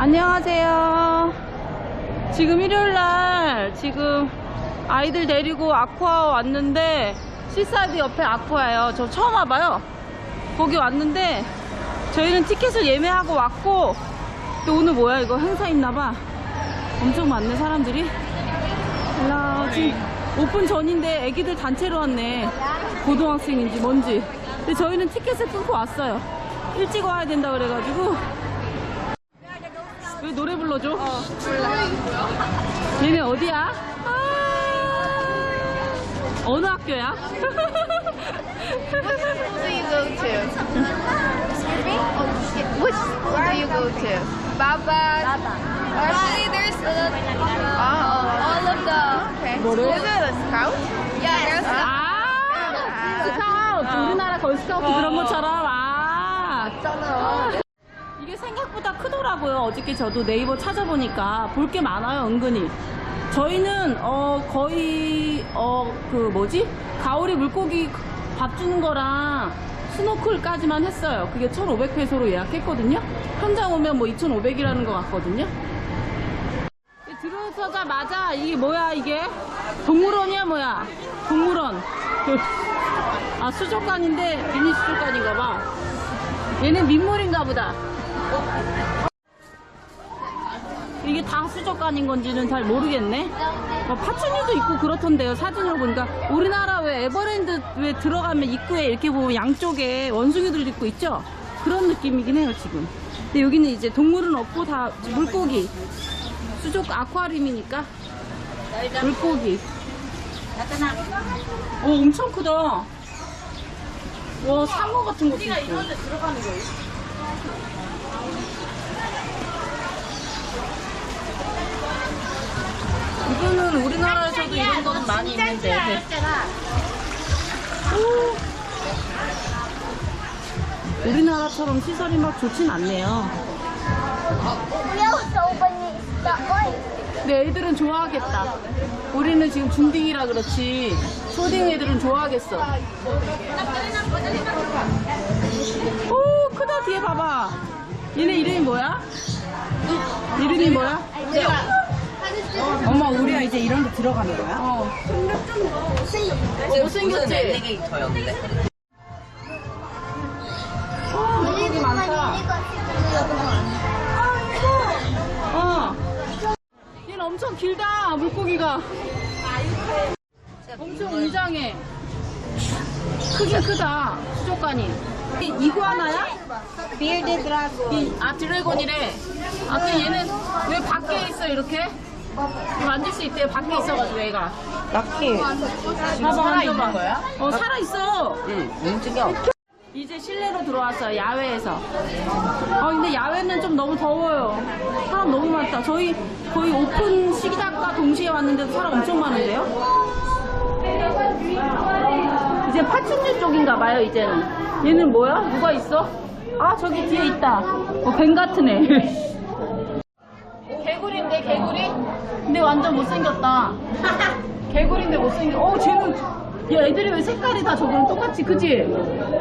안녕하세요. 지금 일요일날 지금 아이들 데리고 아쿠아 왔는데 시사드 옆에 아쿠아예요. 저 처음 와봐요. 거기 왔는데 저희는 티켓을 예매하고 왔고 또 오늘 뭐야 이거 행사 있나봐. 엄청 많네 사람들이. 라 지금 오픈 전인데 애기들 단체로 왔네. 고등학생인지 뭔지. 근데 저희는 티켓을 끊고 왔어요. 일찍 와야 된다 그래가지고 불러줘? 어, 얘네 어디야? 아, 어느 학교야? What school do you go to? Excuse me? Which school do you go to? Baba. Actually, there's uh, all of the. Okay. 뭐를? Is it a scout? Yeah, there's a. 아, 스카우트. 우리나라 걸스카우트 그런 것처럼. 아. 이게 크더라고요. 어저께 저도 네이버 찾아보니까 볼 게 많아요, 은근히. 저희는 어 거의 어 그 뭐지 가오리 물고기 밥 주는 거랑 스노클까지만 했어요. 그게 1,500페소로 예약했거든요. 현장 오면 뭐 2,500이라는 것 같거든요. 들어서자마자 이게 뭐야 이게 동물원이야 뭐야 동물원 아 수족관인데 미니 수족관인가 봐 얘는 민물인가 보다 이게 다 수족관인 건지는 잘 모르겠네. 뭐 파충류도 있고 그렇던데요 사진으로 보니까. 우리나라 왜 에버랜드 왜 들어가면 입구에 이렇게 보면 양쪽에 원숭이들 있고 있죠? 그런 느낌이긴 해요 지금. 근데 여기는 이제 동물은 없고 다 물고기. 수족 아쿠아리움이니까. 물고기. 오 엄청 크다. 와 상어 같은 것도 있고. 거예요? 이거는 우리나라에서도 이런 거는 많이 있는데 오. 우리나라처럼 시설이 막 좋진 않네요. 근데 애들은 좋아하겠다. 우리는 지금 중딩이라 그렇지. 초딩 애들은 좋아하겠어. 오, 크다, 뒤에 봐봐. 얘네 이름이 뭐야? 이름이 뭐야? 엄마 우리가 이제 이런 데 들어가는 거야? 어. 못생겼지? 엘리게이터였는데 어, 물고기 많다. 어. 얘는 엄청 길다, 물고기가. 엄청 웅장해. 크긴 크다, 수족관이. 이- 이구아나야? Bearded dragon. 이, 아, 드래곤이래. 아, 그 얘는 왜 밖에 있어, 이렇게? 만질 수 있대, 밖에 있어가지고 얘가. 락키 봐봐, 살아있는 만져봐. 거야? 어, 살아있어. 응 움직여. 이제 실내로 들어왔어요 야외에서. 어 근데 야외는 좀 너무 더워요. 사람 너무 많다. 저희 거의 오픈 시작과 동시에 왔는데도 사람 엄청 많은데요? 이제 파충류 쪽인가 봐요 이제는. 얘는 뭐야? 누가 있어? 아 저기 뒤에 있다. 어, 뱀 같은 애. 개구리인데 개구리 근데 완전 못생겼다. 개구리인데 못생겨. 어 쟤는 야 애들이 왜 색깔이 다 저거랑 똑같지? 그지?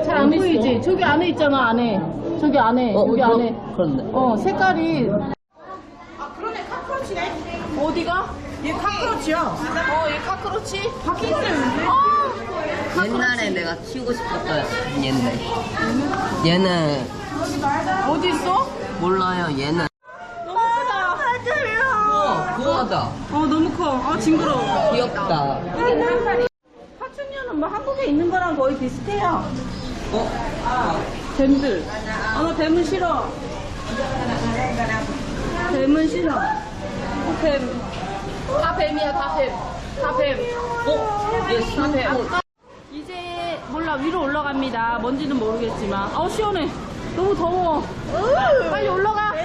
잘 안 보이지? 저기 안에 있잖아 안에. 저기 안에 여기 안에. 그런데. 어 색깔이. 아 그러네. 카크로치네. 어디가? 얘 카크로치야. 어얘 카크로치? 밖에 있어요 아 옛날에 내가 키우고 싶었어요 얘인데 얘는 어디 있어? 몰라요 얘는 우와 고하다 어 너무 커아 징그러워 귀엽다 파충류는 뭐 한국에 있는 거랑 거의 비슷해요 어? 뱀들. 아, 나 뱀은 싫어. 뱀은 싫어. 어, 뱀. 다 뱀이야, 다 뱀. 다 뱀. 어? 얘다 뱀. 이제 몰라 위로 올라갑니다. 뭔지는 모르겠지만. 어 시원해. 너무 더워. 빨리 올라가.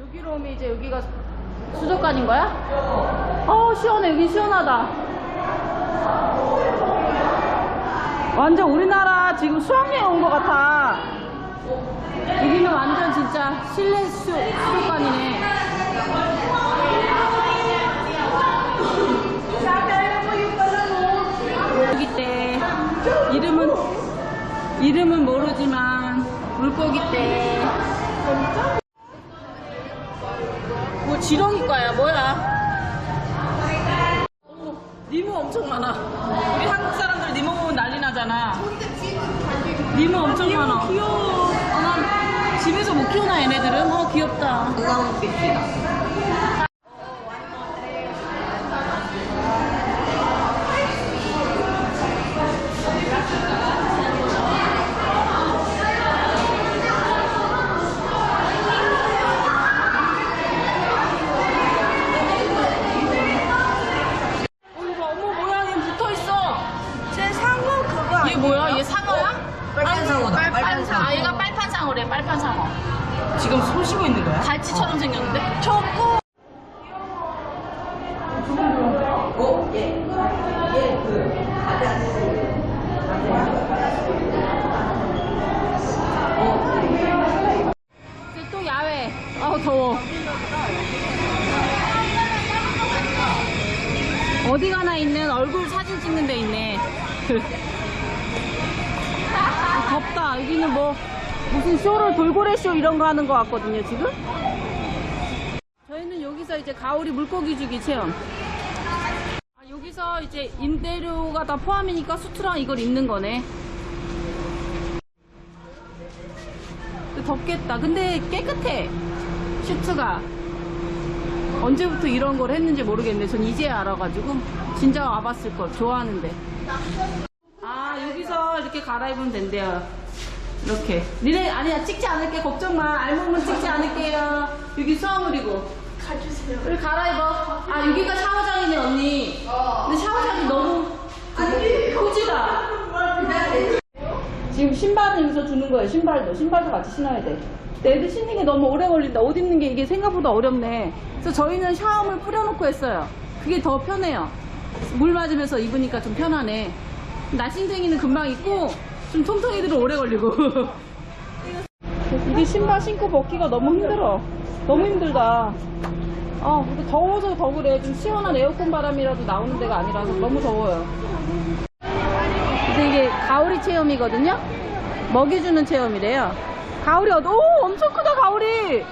여기로 오면 이제 여기가 수족관인 거야? 어 시원해. 여기 시원하다. 완전 우리나라 지금 수학여행 온 것 같아. 여기는 완전 진짜 실내 수, 수족관이네. 여기 때 이름은 이름은 모르지만 물고기 때 아, 지렁이과야 뭐야? 오, 니모 엄청 많아. 우리 한국 사람들 니모 보면 난리 나잖아. 니모 엄청 많아. 귀여워. 아, 난 집에서 못 키우나 얘네들은? 어 귀엽다. 어, 이거 어머 뭐야 얘 붙어 있어. 제 상어 그거 얘 뭐야? 얘 상어야? 빨간 상어다. 빨간 상어. 아 얘가 빨판 상어래 빨판 상어. 지금 손 쉬고 있는 거야? 갈치처럼 생겼는데? 저거. 어? 얘. 얘그 이제 또 야외. 아우 더워. 어디 가나 있는 얼굴 사진 찍는 데 있네. 아, 덥다. 여기는 뭐 무슨 쇼를 돌고래 쇼 이런 거 하는 거 같거든요 지금. 저희는 여기서 이제 가오리 물고기 주기 체험. 아, 여기서 이제 임대료가 다 포함이니까 수트랑 이걸 입는 거네. 덥겠다. 근데 깨끗해. 슈트가. 언제부터 이런 걸 했는지 모르겠네. 전 이제 알아가지고. 진짜 와봤을 걸. 좋아하는데. 아, 여기서 이렇게 갈아입으면 된대요. 이렇게. 니네, 아니야. 찍지 않을게. 걱정 마. 알몸은 찍지 않을게요. 여기 수화물이고. 가주세요. 여기 갈아입어. 아, 여기가 샤워장이네, 언니. 근데 샤워장이 너무. 아니, 크지다. 지금 신발은 여기서 주는 거예요. 신발도. 신발도 같이 신어야 돼. 근데 애들 신는 게 너무 오래 걸린다. 옷 입는 게 이게 생각보다 어렵네. 그래서 저희는 샤워물 뿌려놓고 했어요. 그게 더 편해요. 물 맞으면서 입으니까 좀 편하네. 나신쟁이는 금방 입고 좀 통통이들은 오래 걸리고. 이게 신발 신고 벗기가 너무 힘들어. 너무 힘들다. 아, 근데 더워서 더 그래. 좀 시원한 에어컨 바람이라도 나오는 데가 아니라서 너무 더워요. 근데 이게 가오리 체험이거든요? 먹여주는 체험이래요. 가오리, 얻- 오! 엄청 크다, 가오리! Uh?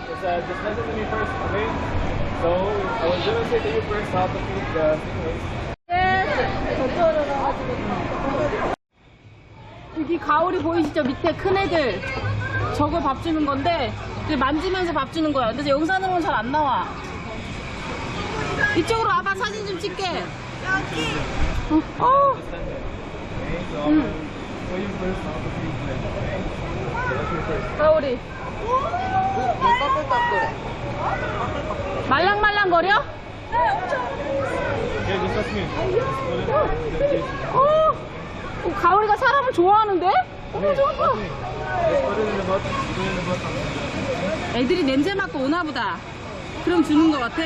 So, I was gonna say to you first how to feed the stingrays. 여기 가오리 보이시죠? 밑에 큰 애들. 저거 밥 주는 건데, 만지면서 밥 주는 거야. 근데 영상으로는 잘 안 나와. 이쪽으로 와봐, 사진 좀 찍게. 여기. 어, 어. 가오리. 얘 까끌까끌해. 말랑말랑 거려? 어, 어, 가오리가 사람을 좋아하는데? 어머, bottom. 애들이 냄새 맡고 오나 보다. 그럼 주는 것 같아.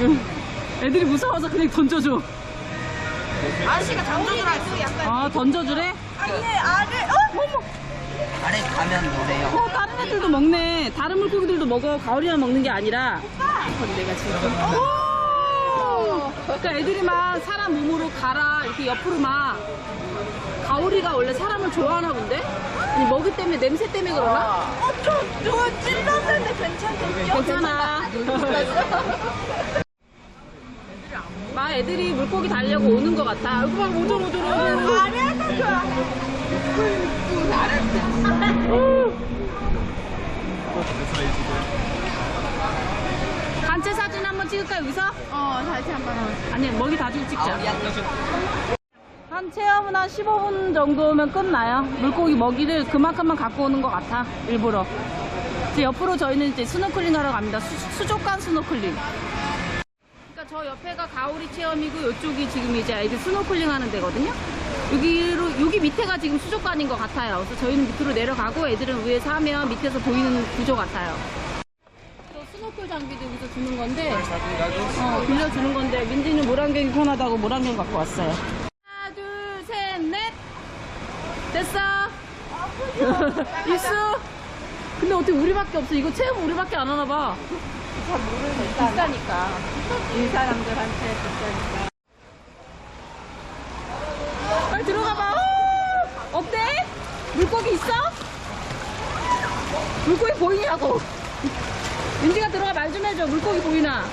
응. 애들이 무서워서 그냥 던져줘. 아저씨가 던져주라 했어 약간 아, 던져주래? 아니 알을 어? 어머 아래 가면 노래요. 어, 다른 애들도 먹네. 다른 물고기들도 먹어. 가오리만 먹는 게 아니라. 그건 내가 지금. 오! 그러니까 애들이 막 사람 몸으로 갈아 이렇게 옆으로 막 가오리가 원래 사람을 좋아하나 본데? 아니 먹이 때문에 냄새 때문에 그러나? 어저 저거 찔렀는데 괜찮겠죠? 괜찮아. 막 애들이 물고기 달려고 오는 것 같아. 아이고 막. 알을 다 좋아 단체 사진 한번 찍을까 여기서? 어, 다시 한 번. 아니 먹이 가지고 찍자. 야, 한 체험은 한 15분 정도면 끝나요. 물고기 먹이를 그만큼만 갖고 오는 것 같아. 일부러. 이제 옆으로 저희는 이제 스노클링 하러 갑니다. 수, 족관 스노클링. 저 옆에가 가오리 체험이고 이쪽이 지금 이제 아이들 스노클링 하는 데거든요. 여기로 여기 밑에가 지금 수족관인 것 같아요. 그래서 저희는 밑으로 내려가고 애들은 위에서 하면 밑에서 보이는 구조 같아요. 또 스노클 장비도 여기서 주는 건데 어, 빌려주는 건데 민지는 물안경이 편하다고 물안경 갖고 왔어요. 하나, 둘, 셋, 넷. 됐어. 입수. 근데 어떻게 우리밖에 없어? 이거 체험 우리밖에 안 하나 봐. 잘 모르니까. 비싸니까. 이 사람들한테 비싸니까. 빨리 들어가 봐. 어! 어때? 물고기 있어? 물고기 보이냐고. 민지가 들어가 말 좀 해줘. 물고기 보이나?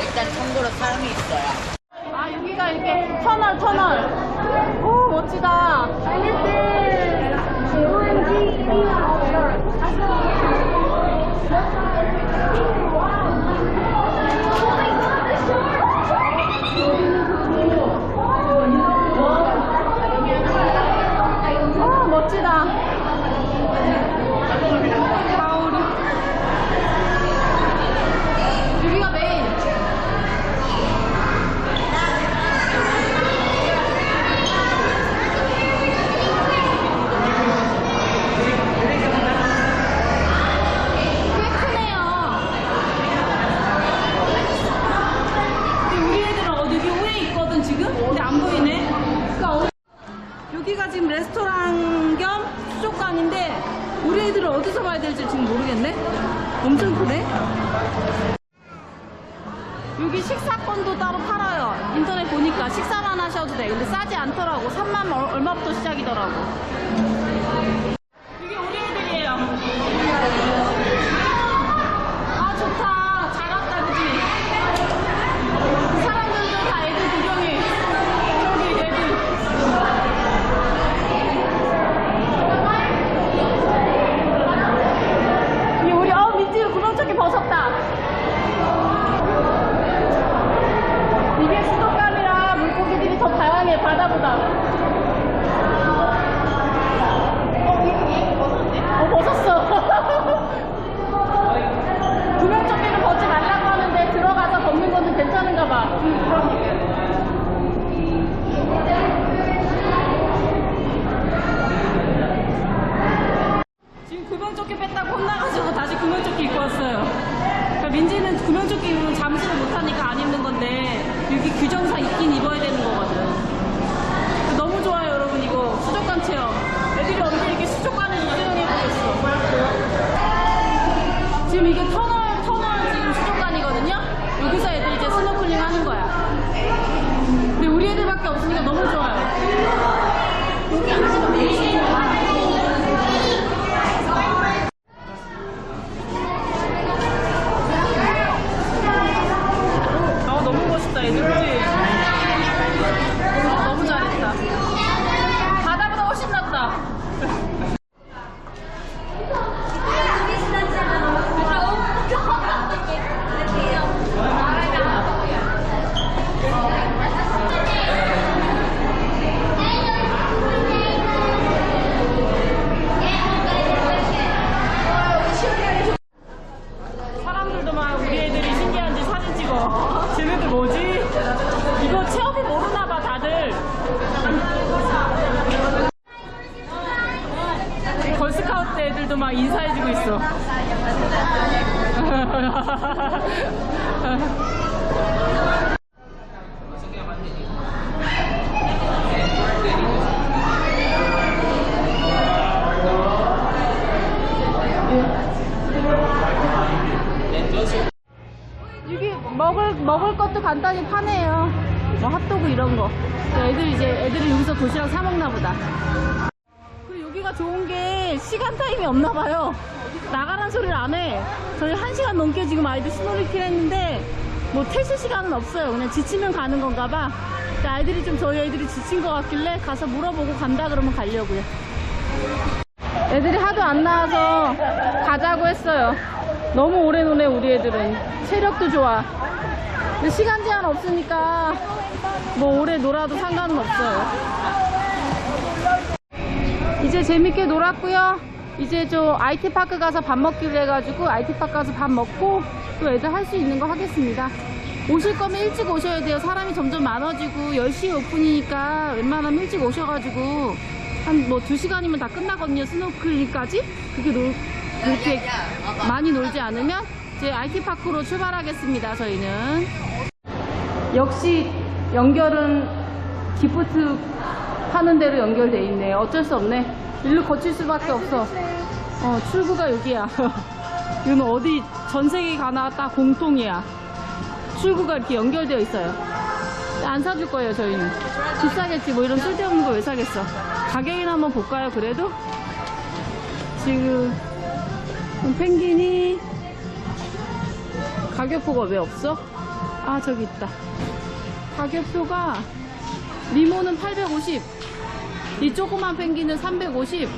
일단 참고로 사람이 있어요. 아 여기가 이렇게 터널 터널. 오 멋지다. 아 멋지다. 가오리. 여기가 메인. 꽤 크네요. 근데 우리 애들은 어디 여기 위에 있거든 지금? 근데 안 보이네. 그러니까 어- 여기가 지금 레스토랑 겸 수족관인데 우리 애들은 어디서 봐야 될지 지금 모르겠네. 엄청 크네. 여기 식사권도 따로 팔아요. 인터넷 보니까 식사만 하셔도 돼. 근데 싸지 않더라고. 3만 얼- 얼마부터 시작이더라고. 이게 우리 애들이에요. 아 좋다 잘 왔다 그지 사람들도 다 애들 구경해 저기 애들 이 우리 어 민지 구명조끼 벗었다 이게 수도감이라 물고기들이 더 바다보다 어 벗었어 구명조끼는 벗지 말라고 하는데 들어가서 벗는 거는 괜찮은가 봐. 지금 구명조끼 뺐다고 혼나가지고 다시 구명조끼 입고 왔어요. 그러니까 민지는 구명조끼 입으면 잠수를 못하니까 안 입는 건데 여기 규정상 입긴 입어야 되는 거거든. 너무 좋아요 여러분 이거 수족관 체험. 애들이 언제 이렇게 수족관을 이용해 보겠어. 지금 이게 터널, 터널 지금 수족관이거든요? 여기서 애들 이제 스노클링 하는 거야. 근데 우리 애들밖에 없으니까 너무 좋아요. 여기 아직도 메이시 아, 너무 멋있다, 애들. 그지? 너무 잘했다. 바다보다 훨씬 낫다. 사람들도 막 우리 애들이 신기한지 사진 찍어. 쟤네들 뭐지? 이거 체험이 모르나 봐, 다들. 걸스카우트 애들도 막 인사해주고 있어. 여기 먹을 먹을 것도 간단히 파네요. 뭐 핫도그 이런 거. 애들 이제 애들이 여기서 도시락 사 먹나 보다. 그리고 여기가 좋은 게 시간 타임이 없나 봐요. 나가란 소리를 안 해. 저희 한 시간 넘게 지금 아이들 스노리킬 했는데 뭐 퇴실 시간은 없어요. 그냥 지치면 가는 건가 봐. 근데 아이들이 좀 저희 애들이 지친 것 같길래 가서 물어보고 간다 그러면 가려고요. 애들이 하도 안 나와서 가자고 했어요. 너무 오래 노네 우리 애들은. 체력도 좋아. 근데 시간 제한 없으니까 뭐 오래 놀아도 상관은 없어요. 이제 재밌게 놀았고요. 이제 저 IT 파크 가서 밥 먹기로 해가지고 IT 파크 가서 밥 먹고 또 애들 할 수 있는 거 하겠습니다. 오실 거면 일찍 오셔야 돼요. 사람이 점점 많아지고 10시에 오픈이니까 웬만하면 일찍 오셔가지고 한 뭐 2시간이면 다 끝나거든요. 스노클링까지. 그렇게 놀, 그렇게 많이 놀지 않으면 이제 IT 파크로 출발하겠습니다. 저희는. 역시 연결은 기프트 파는 대로 연결돼 있네. 어쩔 수 없네. 일로 거칠 수밖에 없어. 어, 출구가 여기야. 이건 어디 전 세계 가나 다 공통이야. 출구가 이렇게 연결되어 있어요. 안 사줄 거예요, 저희는. 비싸겠지. 뭐 이런 쓸데없는 거 왜 사겠어. 가격이나 한번 볼까요, 그래도? 지금, 펭귄이, 가격표가 왜 없어? 아, 저기 있다. 가격표가, 리모는 850, 이 조그만 펭귄은 350.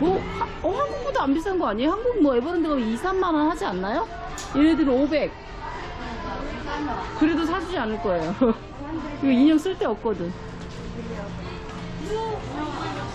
뭐, 하- 어, 한국보다 안 비싼 거 아니에요? 한국 뭐 에버랜드 가면 2, 3만원 하지 않나요? 얘네들은 500. 그래도 사주지 않을 거예요. 이거 인형 쓸데 없거든. No, no, no.